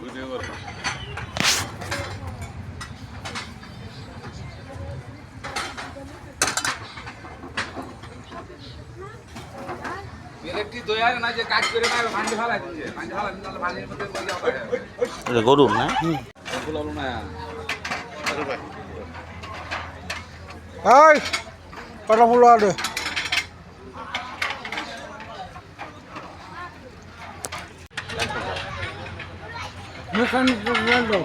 বই যাও পারে এটা গরুর না? এই কটা ফুল আছে মেকানিক দাও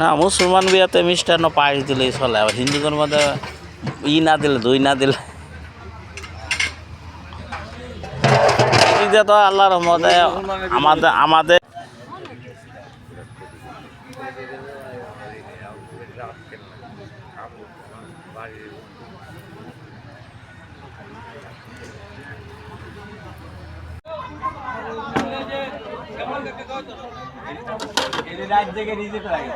না। মুসলমান বিয়াতে মিষ্টান্ন পায়েস দিলেই চলে, আবার হিন্দুদের মধ্যে ই না দিলে, দই না দিলে। তো আল্লাহর রহমতে আমাদের আমাদের রাত জেগে রিজেক্ট লাগে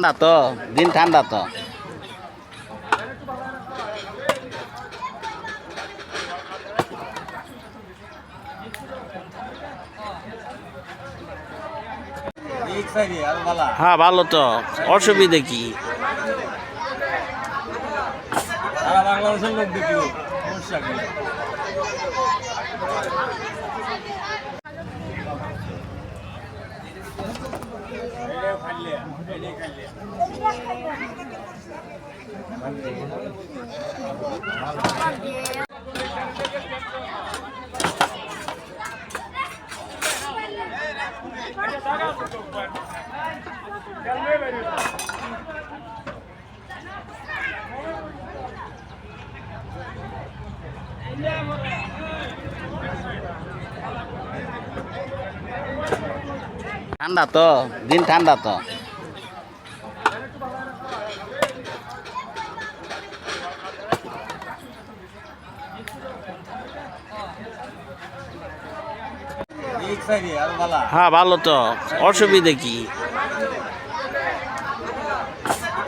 ঠান্ডা তো দিন ঠান্ডা তো। হ্যাঁ ভালো তো অসুবিধে কি? বাংলাদেশের লোক সমস্যা ঠান্ডা তো দিন ঠান্ডা তো। হ্যাঁ ভালো তো অসুবিধে কি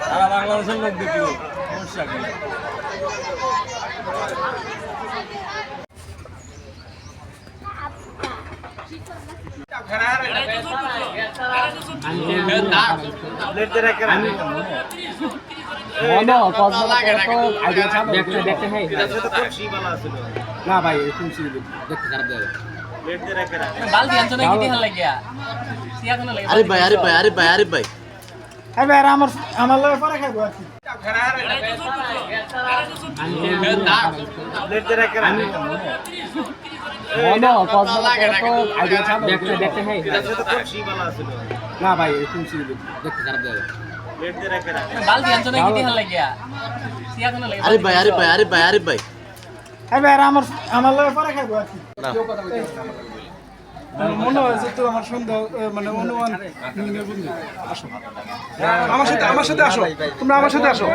সারা বাংলাদেশের লোক দেখল সমস্যা কি না ভাই শুনছি দেখতে খারাপ দেয় বালতি আনছো নাকি? দেখার লাগিয়া। সিয়া কোন লাগে আরে ভাই আরে ভাই আরে ভাই আরে ভাই। হ্যাঁ ভাই আমার আমার লগে পরে খাইবো আর না ভাই দেখতে খারাপ দেয় বালতি আনছো নাকি? দেখার লাগিয়া। সিয়া কোন লাগে আরে ভাই আরে ভাই আরে ভাই আরে ভাই। হ্যাঁ ভাই আমার আমার লগে পরে খাইবো আর কি। মনে হয়েছে তো আমার সন্দেহ মানে অনুমান আমার সাথে আমার সাথে আসো। তোমরা আমার সাথে আসো।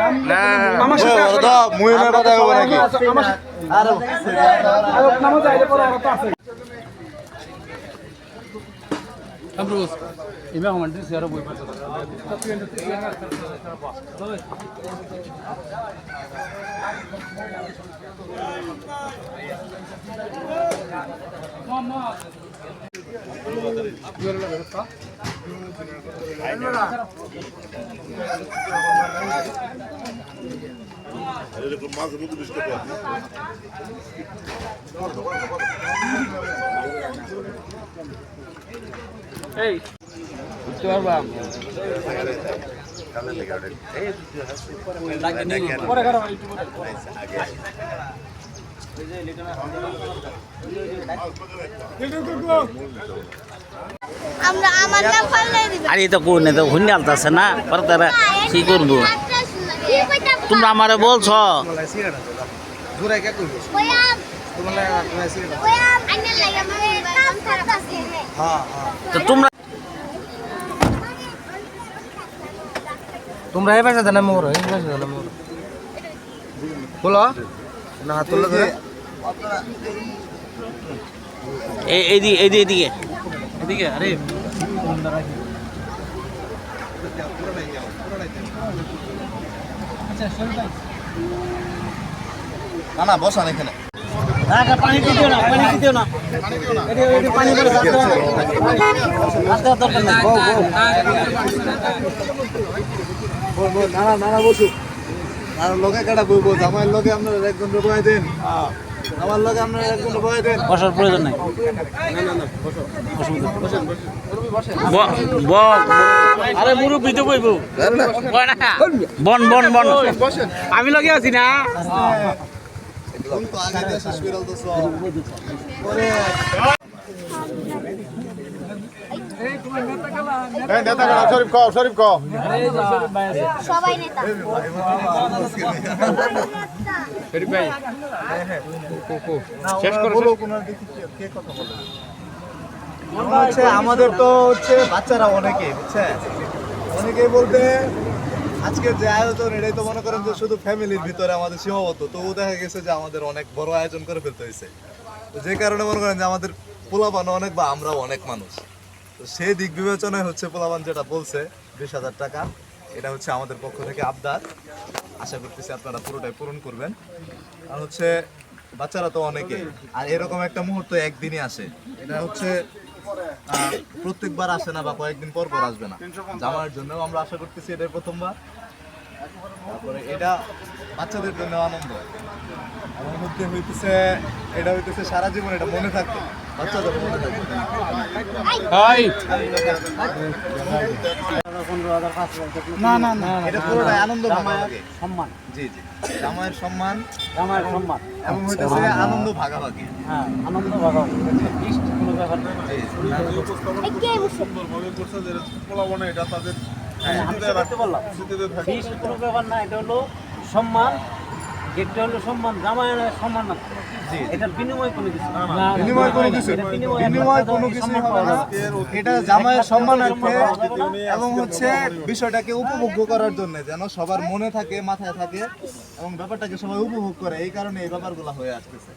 আমার সাথে আসো। মুহিনের কথা হবে নাকি আমার আরে। নামা যাইলে পরে আর তো আছে। আমরা আমার নাম পাল্লাই দিবে আর এই। তো কোন তো হুন্ডে আলতাছে না? পরে তারা কি করব? তোমরা আমারে বলছ। কাম করতাছে তো তোমরা তোমরা এই পাশে জানা মোর এই পাশে জানা মোর বলো। না হাত তুলে ধরে। এই- এইদিকে এইদিকে এইদিকে এদিকে আরে। না না বসান এখানে। পানি দিও না পানি দিও না। পানি পরে নানা নানা বসু। আর লোকে কাটা বইবো? আমার লোকে আপনার একজন বয়ে দেন। আমার লোকে আপনার একজন বয়ে দেন। বসার প্রয়োজন নাই। ব- ব- আরে মুরব্বী তো বইব। বন বন বন। আমি লগে আছি না? শেষ করে হচ্ছে আমাদের তো হচ্ছে বাচ্চারা অনেকে বুঝছেন? অনেকেই বলতে আজকে যে আয়োজন, এটাই তো মনে করেন যে শুধু ফ্যামিলির ভিতরে আমাদের সীমাবদ্ধ। তবু দেখা গেছে যে আমাদের অনেক বড় আয়োজন করে ফেলতে হয়েছে। তো যে কারণে মনে করেন যে আমাদের পোলাপান অনেক বা আমরাও অনেক মানুষ। তো সেই দিক বিবেচনায় হচ্ছে পোলাপান যেটা বলছে, বিশ হাজার টাকা, এটা হচ্ছে আমাদের পক্ষ থেকে আবদার। আশা করতেছি আপনারা পুরোটাই পূরণ করবেন। আর হচ্ছে বাচ্চারা তো অনেকে আর এরকম একটা মুহূর্ত একদিনই আসে। এটা হচ্ছে প্রত্যেকবার আসে না বা কয়েকদিন পর পর আসবে না। জামার জন্য আমরা আশা করতেছি এটাই প্রথমবার। তারপরে এটা বাচ্চাদের জন্য আনন্দ। আমার মধ্যে হইতেছে এটা হইতেছে সারা জীবন এটা মনে থাকবে। বাচ্চাদের মনে থাকবে। না না না এটা পুরোটাই আনন্দ ভাগাভাগি সম্মান। জি জি জামাইয়ের সম্মান জামাইয়ের সম্মান। এবং হইতেছে আনন্দ ভাগাভাগি। হ্যাঁ আনন্দ ভাগাও কোনো ব্যাপার না জি কোনো ব্যাপার এটা হলো সম্মান। এটা হলো সম্মান জামাইয়ের সম্মান না এটা বিনিময় কোনো কিছু বিনিময় কোনো কিছু বিনিময় বিনিময় কোনো কিছু হবে না। এটা জামাইয়ের সম্মানার্থে এবং হচ্ছে বিষয়টাকে উপভোগ্য করার জন্য যেন সবার মনে থাকে মাথায় থাকে এবং ব্যাপারটাকে সবাই উপভোগ করে। এই কারণে এই ব্যাপারগুলো হয়ে আসতেছে।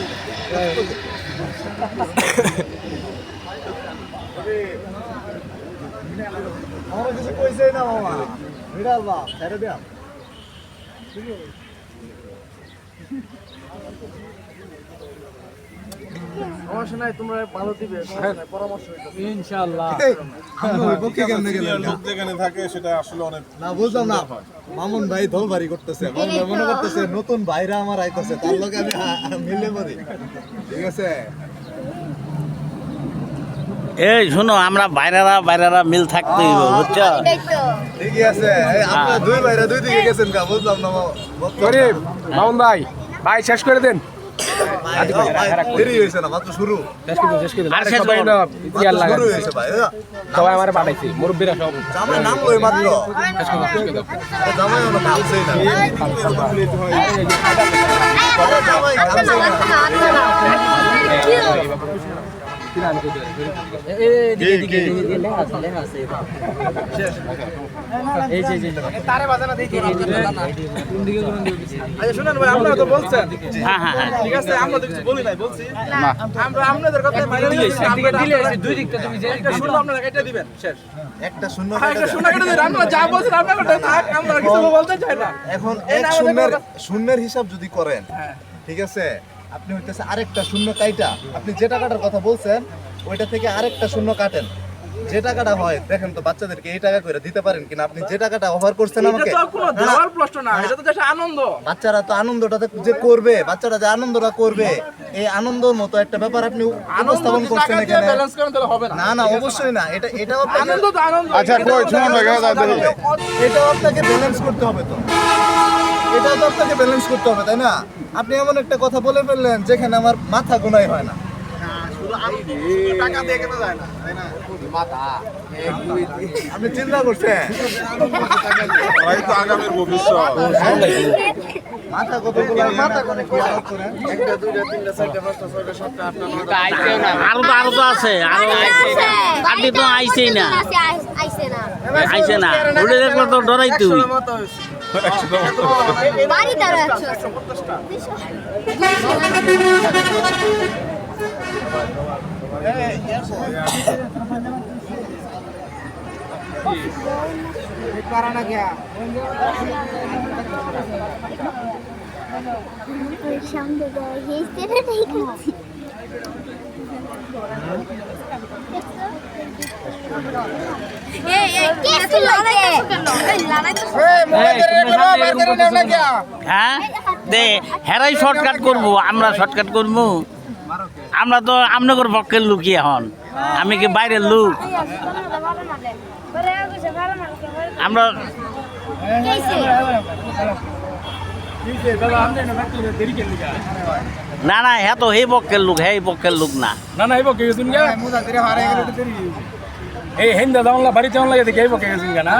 আমার কিছু কইছেই না মামা। বিড়াল বা ছেড়ে দিয়া সমস্যা নাই তোমরা ভালো দিবে পরামর্শ ইনশাআল্লাহ। লোক যেখানে থাকে সেটা আসলে অনেক না বুঝলাম না। মামুন ভাই ধল ভারি করতেছে মামুন ভাই মনে করতেছে নতুন ভাইরা আমার আইতাছে তার লগে আমি মিলে পড়ি ঠিক আছে? এই শোনো আমরা বাইরেরা বাইরেরা মিল থাকতে হইব বুঝছ? ঠিকই আছে। আপনারা দুই ভাইরা দুই দিকে গেছেন কা বুঝলাম না গরিব মামুন ভাই ভাই শেষ করে দেন। সবাই সবাই আমার পাঠাইছি মুরব্বীরা সব। জামাই নাম লই মাত্র। জামাই একটা শুনলো আপনারা এটা দিবেন শেষ। একটা শূন্য হ্যাঁ একটা কেটে শোনা কেটে দিন আমরা যা বলছেন আপনার কথা থাক আমরা কিছু বলতে চাই না। এখন এক শূন্যের শূন্যের হিসাব যদি করেন হ্যাঁ। ঠিক আছে? আপনি হইতেছে আরেকটা শূন্য কাইটা। আপনি যে টাকাটার কথা বলছেন ওইটা থেকে আরেকটা শূন্য কাটেন। যে টাকাটা হয় দেখেন তো বাচ্চাদেরকে এই টাকা করে দিতে পারেন কিনা। আপনি যে টাকাটা অফার করছেন আমাকে দেওয়ার প্রশ্ন না এটা তো just আনন্দ। বাচ্চারা তো আনন্দটা যে করবে বাচ্চারা যে আনন্দটা করবে এই আনন্দর মতো একটা ব্যাপার আপনি উপস্থাপন করছেন এখানে। ব্যালেন্স করেন তাহলে হবে না। না না অবশ্যই না। এটা এটাও আপনাকে আনন্দ তো আনন্দ। আচ্ছা, কই। এটাও আপনাকে ব্যালেন্স করতে হবে তো। এটাও তো আপনাকে ব্যালেন্স করতে হবে তাই না? আপনি এমন একটা কথা বলে ফেললেন যেখানে আমার মাথা গোনাই হয় না। টাকা দিয়ে কেনা যায় না আপনি চিন্তা করছেন? আগামীর ভবিষ্যৎ। মাথা মাথা করে করেন আরও তো আরও তো আছে আরও আপনি তো আইছেই না আইছে না। আইছে না। উঠে দেখলে তো ডরাই তুই। বাড়ি তারা একশো সামনে হেসতে ঠিক আছে এই এই কে ছিল এই লড়াই তো হ্যাঁ? দে হেরাই শর্টকাট করব আমরা শর্টকাট করব। আমরা তো আপনাদের পক্ষের লুকি এখন। আমি কি বাইরের লোক? আমরা না না হ্যাঁ তো সেই পক্ষের লোক হ্যাঁ এই পক্ষের লোক না। না না এইবো কে গেছুন গা এই হেন্দা দামলা বাড়ি চাওয়ান লাগে দেখে এইবো কে গেছুন গা না?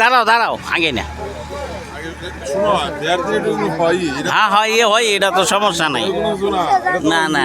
দাঁড়াও দাঁড়াও আগে না। হয় এটা হ্যাঁ হয় এ হয় এটা তো সমস্যা নাই। না না।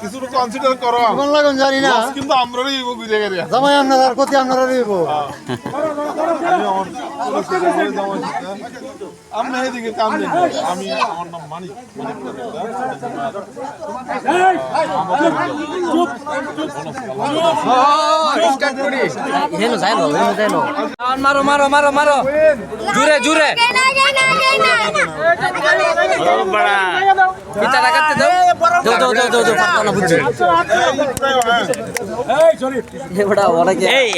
কিছু কনসিডার করো জানি লস কিন্তু আমরারই ইগো বুঝে গেছে জামাই আপনার ক্ষতি আপনারা দিব আমি আমার এদিকে কাম দিই আমি আমার নাম মানিক মানিক মারো মারো মারো মারো জুড়ে জুড়ে বড়া পিতা লাগাতে দাও এই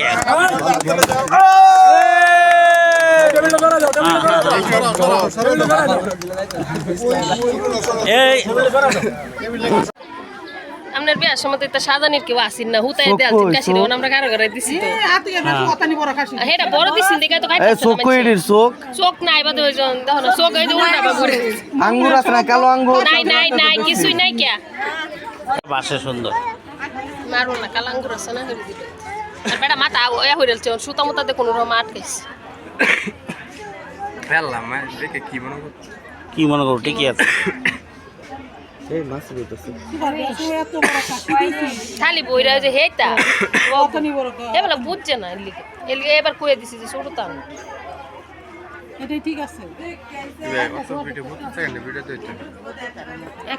এই আপনার বিয়ার সময় তো এটা সাজানির কেউ আসিন না হুতাই দেয়াল কাশি রে আমরা কারও করে দিছি তো। হেটা বড় দিছি দেখে তো কাটছে চোখ কইটির চোখ। চোখ নাই বাদ হই জন দেখো না চোখ এই যে উল্টা বাবুরে আঙ্গুর আছে না কালো আঙ্গুর? নাই নাই নাই কিছুই নাই কিয়া বাসে সুন্দর। মারো না কালাঙ্গুর আছে না হরি দিল। আর বেটা মাথা এ হই রেলছে সুতা মুতা দে কোনো রকম আটকাইছে। কি মনে করো ঠিকই আছে। খালি বইরা যে হেটা এবেলা বুঝছে না এলিগে এলিগে এবার কয়ে দিছি যে ছোট তান। এটাই ঠিক আছে। এক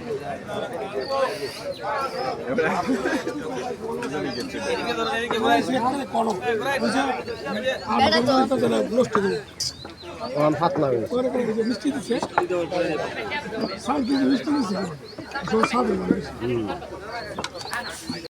লাগে না। মিষ্টি দিচ্ছে মিষ্টি দিচ্ছে